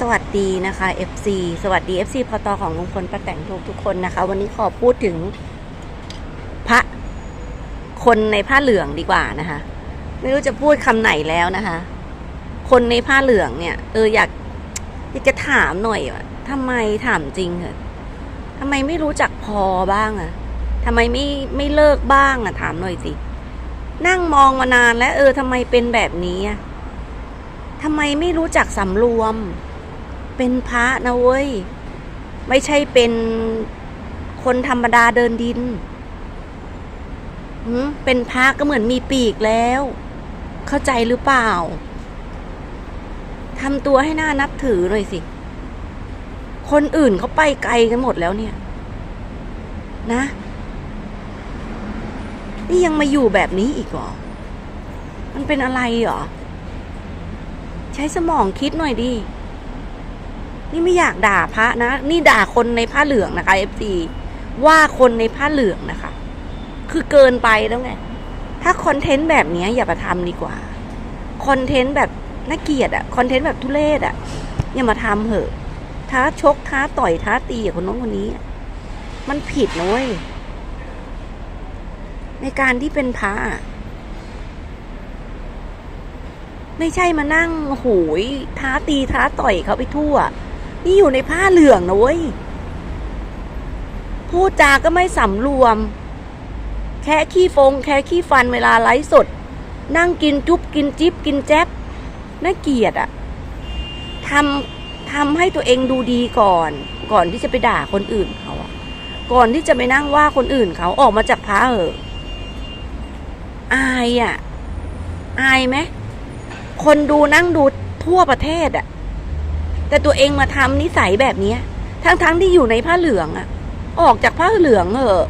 สวัสดีนะคะ FC สวัสดี FC พอตอของลุงพลป้าแต่งทุกทุกคนนะคะ วันนี้ขอพูดถึง พระคนในผ้าเหลืองดีกว่านะคะ ไม่รู้จะพูดคำไหนแล้วนะคะ คนในผ้าเหลืองเนี่ย เอออยากอยากจะถามหน่อยว่าทำไมถามจริงเหรอทำไมไม่รู้จักพอบ้างอะทำไมไม่ไม่เลิกบ้างอะถามหน่อยสินั่งมองมานานแล้ว เออทำไมเป็นแบบนี้อะทำไมไม่รู้จักสำรวม เป็นพระนะเว้ย ไม่ใช่เป็นคนธรรมดาเดินดิน เป็นพระก็เหมือนมีปีกแล้ว เข้าใจหรือเปล่า ทำตัวให้หน่านับถือหน่อยสิ คนอื่นเขาไปไกลกันหมดแล้วเนี่ย นะ นี่ยังมาอยู่แบบนี้อีกหรอ มันเป็นอะไรหรอ ใช้สมองคิดหน่อยดิ นี่ไม่อยากด่าพระนะ นี่ด่าคนในผ้าเหลืองนะคะเอฟซีว่าคนในผ้าเหลืองนะคะ คือเกินไปแล้วไง ถ้าคอนเทนต์แบบนี้อย่ามาทำดีกว่า คอนเทนต์แบบน่าเกียดอะคอนเทนต์แบบทุเรศอะอย่ามาทำเหอะ ท้าชกท้าต่อยท้าตีกับคนน้นคนนี้ มันผิดนะเว้ย ในการที่เป็นพระไม่ใช่มานั่งโหยท้าตีท้าต่อยเขาไปทั่ว นี่อยู่ในผ้าเหลืองนะเว้ย พูดจาก็ไม่สำรวม แค่ขี้ฟง แค่ขี้ฟันเวลาไลฟ์สด นั่งกินจุ๊บกินจิ๊บกินแจ๊บน่าเกลียดอะทำทำให้ตัวเองดูดีก่อน ก่อนที่จะไปด่าคนอื่นเขาอะก่อนที่จะไปนั่งว่าคนอื่นเขาออกมาจากพระเหอะอายอะอายไหมคนดูนั่งดูทั่วประเทศอะ แต่ตัวเองมาทำนิสัยแบบเนี้ย ทั้งๆที่อยู่ในผ้าเหลืองอะออกจากผ้าเหลืองเหอะ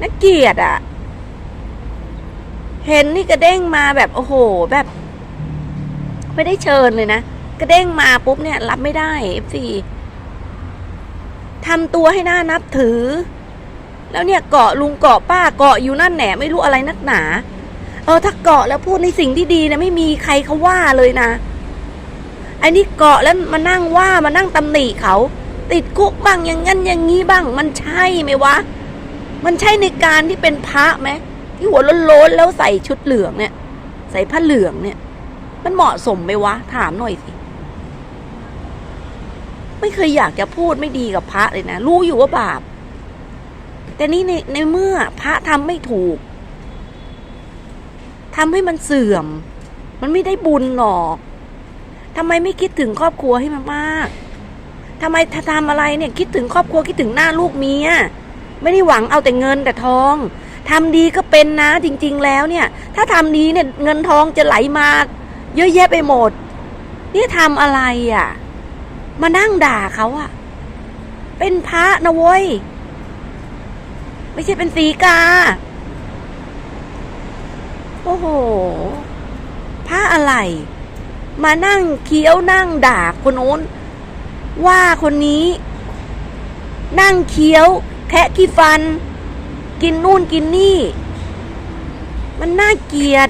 น่าเกลียดอะเห็นนี่กระเด้งมาแบบโอ้โหแบบ ไม่ได้เชิญเลยนะกระเด้งมาปุ๊บเนี่ย รับไม่ได้เอฟซีทำตัวให้หน่านับถือ แล้วเนี่ยเกาะลุงเกาะป้าเกาะอยู่นั่นแหนไม่รู้อะไรนักหนา เออถ้าเกาะแล้วพูดในสิ่งที่ดีเนี่ยไม่มีใครเขาว่าเลยนะ ไอ้นี่เกาะแล้วมานั่งว่ามานั่งตำหนิเขา ติดคุกบ้างอย่างงั้นอย่างงี้บ้าง มันใช่ไหมวะ มันใช่ในการที่เป็นพระไหมที่หัวโล้นๆแล้วใส่ชุดเหลืองเนี่ย ใส่ผ้าเหลืองเนี่ย มันเหมาะสมไหมวะ ถามหน่อยสิไม่เคยอยากจะพูดไม่ดีกับพระเลยนะรู้อยู่ว่าบาป แต่นี่ในในเมื่อพระทำไม่ถูกทำให้มันเสื่อม มันไม่ได้บุญหรอก ทำไมไม่คิดถึงครอบครัวให้มากทำไมถ้าทำอะไรเนี่ยคิดถึงครอบครัวคิดถึงหน้าลูกเมียไม่ได้หวังเอาแต่เงินแต่ทองทำดีก็เป็นนะจริง ๆ แล้วเนี่ย ถ้าทำดีเนี่ยเงินทองจะไหลมาเยอะแยะไปหมด นี่ทำอะไรอะ่ะ มานั่งด่าเขาอะ่ะ เป็นพระนะเว้ย ไม่ใช่เป็นสีกา โอ้โห พระอะไร มานั่งเคี้ยวนั่งด่าคนโน้น ว่าคนนี้ นั่งเคี้ยว แคะขี้ฟัน กินนู่นกินนี่ มันน่าเกลียด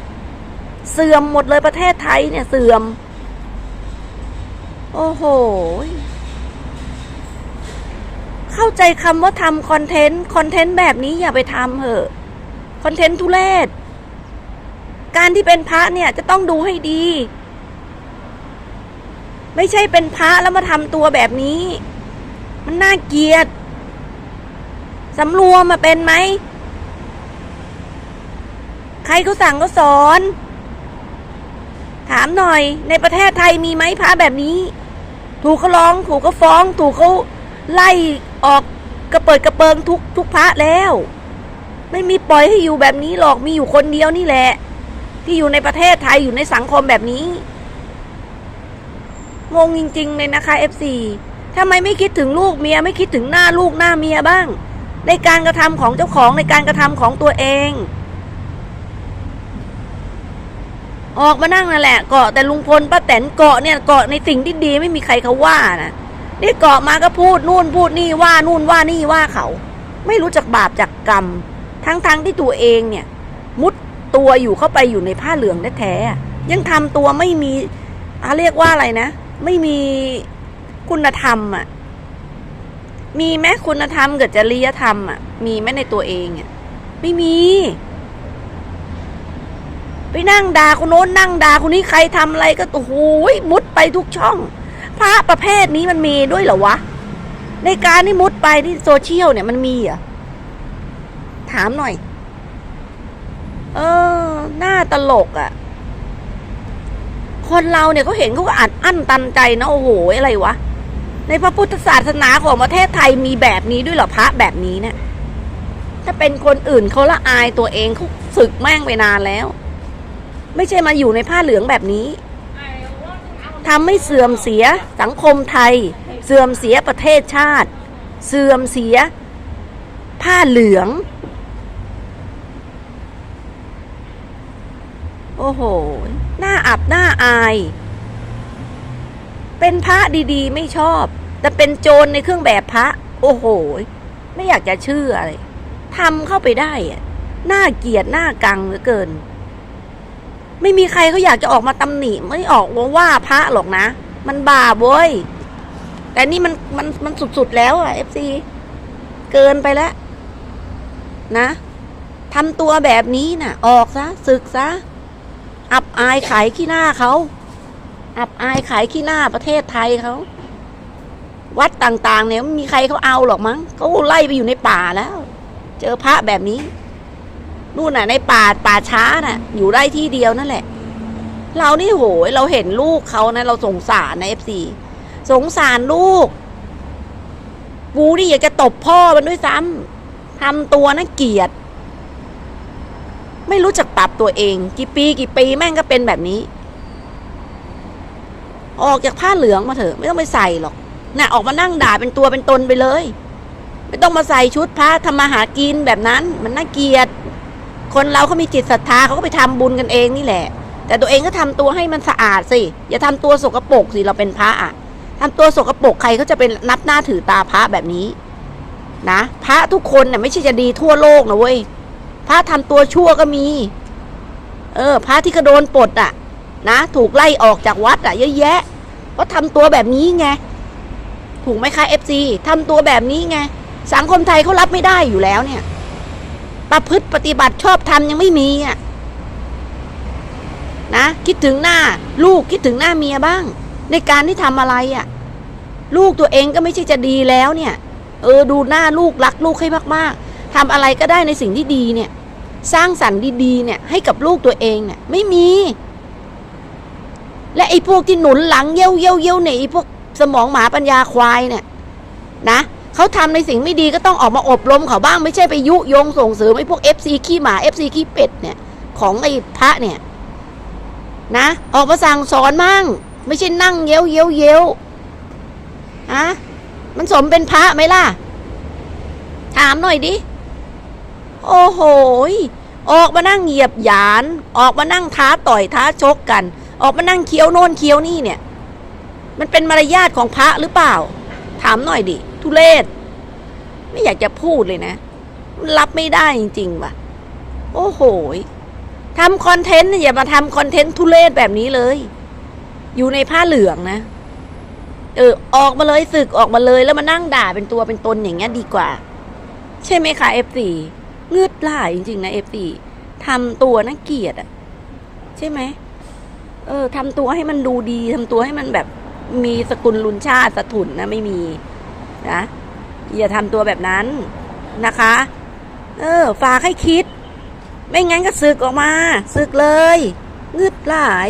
เสื่อมหมดเลยประเทศไทยเนี่ยเสื่อม โอ้โห เข้าใจคำว่าทำคอนเทนต์ คอนเทนต์แบบนี้อย่าไปทำเถอะ คอนเทนต์ทุเลศการที่เป็นพระเนี่ยจะต้องดูให้ดี ไม่ใช่เป็นพระแล้วมาทำตัวแบบนี้ มันน่าเกลียดสำรวมมาเป็นไหม ใครเขาสั่งก็สอน ถามหน่อยในประเทศไทยมีไหมพระแบบนี้ ถูกเขาร้องถูกเขาฟ้อง ถูกเขาไล่ออกกระเปิดกระเปิงทุกทุกพระแล้ว ไม่มีปล่อยให้อยู่แบบนี้หรอกมีอยู่คนเดียวนี่แหละ ที่อยู่ในประเทศไทยอยู่ในสังคมแบบนี้ งงจริงๆเลยนะคะ FC ทำไมไม่คิดถึงลูกเมียไม่คิดถึงหน้าลูกหน้าเมียบ้าง ในการกระทำของเจ้าของในการกระทำของตัวเอง ออกมานั่งนั่นแหละเกาะแต่ลุงพลป้าแตนเกาะเนี่ยเกาะในสิ่งที่ดีไม่มีใครเขาว่านะนี่เกาะมาก็พูดนู่นพูดนี่ว่านู่นว่านี่ว่าเขา ไม่รู้จักบาปจากกรรม ทั้งๆทที่ตัวเองเนี่ย มุดตัวอยู่เข้าไปอยู่ในผ้าเหลืองแท้ๆยังทำตัวไม่มีอาเรียกว่าอะไรนะ ไม่มีคุณธรรมอะ มีไหมคุณธรรมกับจริยธรรมอะ มีไหมในตัวเองอะ ไม่มี ไปนั่งด่าคนโน้นนั่งด่าคนนี้ใครทำอะไรก็โอ้โหมุดไปทุกช่อง พระประเภทนี้มันมีด้วยเหรอวะ ในการที่มุดไปที่โซเชียลเนี่ยมันมีเหรอะถามหน่อย เออ หน้าตลกอะ่ะ คนเราเนี่ยเขาเห็นเขาก็อัดอั้นตันใจนะโอ้โหอะไรวะ ในพระพุทธศาสนาของประเทศไทยมีแบบนี้ด้วยเหรอพระแบบนี้เนี่ยถ้าเป็นคนอื่นเขาละอายตัวเองเขาศึกแม่งไปนานแล้ว ไม่ใช่มาอยู่ในผ้าเหลืองแบบนี้ทำให้เสื่อมเสียสังคมไทย เสื่อมเสียประเทศชาติ เสื่อมเสีย ผ้าเหลือง โอ้โห หน้าอับหน้าอาย เป็นพระดีๆ ไม่ชอบ แต่เป็นโจรในเครื่องแบบพระ โอ้โห ไม่อยากจะเชื่อเลยทำเข้าไปได้อะหน้าเกลียดหน้ากังเหลือเกิน ไม่มีใครเขาอยากจะออกมาตำหนิไม่ออกว่าว่าพระหรอกนะ มันบาปเว้ย แต่นี่มันมันมันสุดๆแล้วอะเอฟซีเกินไปแล้ว นะทำตัวแบบนี้น่ะ ออกซะศึกซะ อับอายขายขี้หน้าเขา อับอายขายขี้หน้าประเทศไทยเขาวัดต่างๆ เนี่ยมีใครเขาเอาหรอกมั้งเขาไล่ไปอยู่ในป่าแล้ว เจอพระแบบนี้นู่นน่ะ ในป่าป่าช้าน่ะ อยู่ได้ที่เดียวนั่นแหละ เรานี่โหยเราเห็นลูกเขานะ เราสงสารนะเอฟซีสงสารลูกกูนี่อยากจะตบพ่อมันด้วยซ้ำทำตัวน่าเกลียด ไม่รู้จักับตัวเอง กี่ปีกี่ปีแม่งก็เป็นแบบนี้ ออกจากผ้าเหลืองมาเถอะไม่ต้องไปใส่หรอกน่ะออกมานั่งด่าเป็นตัวเป็นตนไปเลย ไม่ต้องมาใส่ชุดพระทำมาหากินแบบนั้น มันน่าเกลียด คนเราเขามีจิตศรัทธาเขาก็ไปทำบุญกันเองนี่แหละ แต่ตัวเองก็ทำตัวให้มันสะอาดสิอย่าทำตัวสกปรกสิเราเป็นพระอะทำตัวสกปรกใครเขาจะเป็นนับหน้าถือตาพระแบบนี้ นะพระทุกคนน่ะไม่ใช่จะดีทั่วโลกนะเว้ยพระทำตัวชั่วก็มี เออ พระที่กระโดนปลดอะ นะถูกไล่ออกจากวัดอะเยอะแยะเพราะทำตัวแบบนี้ไงถูกไหมคะเอฟซีทำตัวแบบนี้ไงสังคมไทยเขารับไม่ได้อยู่แล้วเนี่ย ประพฤติปฏิบัติชอบทำยังไม่มีอะนะคิดถึงหน้าลูกคิดถึงหน้าเมียบ้าง ในการที่ทำอะไรอะ ลูกตัวเองก็ไม่ใช่จะดีแล้วเนี่ย เออดูหน้าลูกรักลูกให้มากๆทำอะไรก็ได้ในสิ่งที่ดีเนี่ย สร้างสรรค์ดีๆเนี่ยให้กับลูกตัวเองเนี่ยไม่มี และไอ้พวกที่หนุนหลังเย้ยวเย้ยวเย้ยวเนี่ยไอ้พวกสมองหมาปัญญาควายเนี่ยนะเขาทำในสิ่งไม่ดีก็ต้องออกมาอบรมเขาบ้างไม่ใช่ไปยุยงส่งเสริมไอ้พวกเอฟซีขี้หมาเอฟซีขี้เป็ดเนี่ย ของไอ้พระเนี่ย นะ ออกมาสั่งสอนมั่ง ไม่ใช่นั่งเย้ยวเย้ยวเย้ยวฮะมันสมเป็นพระไหมล่ะ ถามหน่อยดิ โอ้โหออกมานั่งเหยียบหยาน ออกมานั่งท้าต่อยท้าชกกัน ออกมานั่งเคี้ยวโน่นเคี้ยวนี่เนี่ย มันเป็นมารยาทของพระหรือเปล่า ถามหน่อยดิ ทุเลศ ไม่อยากจะพูดเลยนะ รับไม่ได้จริงๆว่ะ โอ้โหทำคอนเทนต์เนี่ยอย่ามาทำคอนเทนต์ทุเลศแบบนี้เลย อยู่ในผ้าเหลืองนะ เออ ออกมาเลยศึกออกมาเลยแล้วมานั่งด่าเป็นตัวเป็นตนอย่างเงี้ยดีกว่า ใช่ไหมคะเอฟซีเงืดหลายจริงๆนะเอฟซีทำตัวน่าเกลียดอะใช่ไหมเออทำตัวให้มันดูดีทำตัวให้มันแบบมีสกุลลุนชาติสถุนนะไม่มีนะ อย่าทำตัวแบบนั้นนะคะ เออ ฝากให้คิด ไม่งั้นก็สึกออกมา สึกเลยเงืดหลาย